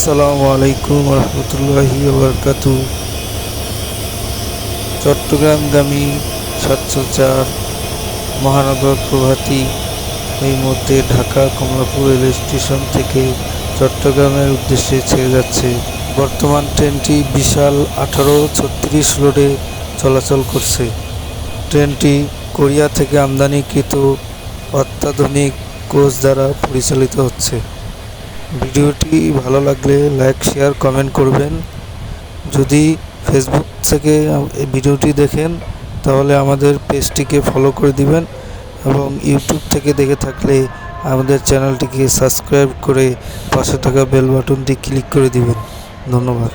আসসালামু আলাইকুম রহমতুল্লাহি বরকাত চট্টগ্রামগামী সাতশো চার মহানগর প্রভাতী এই মধ্যে ঢাকা কমলাপুর রেল স্টেশন থেকে চট্টগ্রামের উদ্দেশ্যে ছেড়ে যাচ্ছে। বর্তমান ট্রেনটি বিশাল আঠারো ছত্রিশ রোডে চলাচল করছে। ট্রেনটি কোরিয়া থেকে আমদানিকৃত অত্যাধুনিক কোচ দ্বারা পরিচালিত হচ্ছে। ভিডিওটি ভালো লাগলে লাইক, শেয়ার, কমেন্ট করবেন। যদি ফেসবুক থেকে ভিডিওটি দেখেন, তাহলে আমাদের পেজটিকে ফলো করে দিবেন এবং ইউটিউব থেকে দেখে থাকলে আমাদের চ্যানেলটিকে সাবস্ক্রাইব করে পাশে থাকা বেল বাটনটি ক্লিক করে দিবেন। ধন্যবাদ।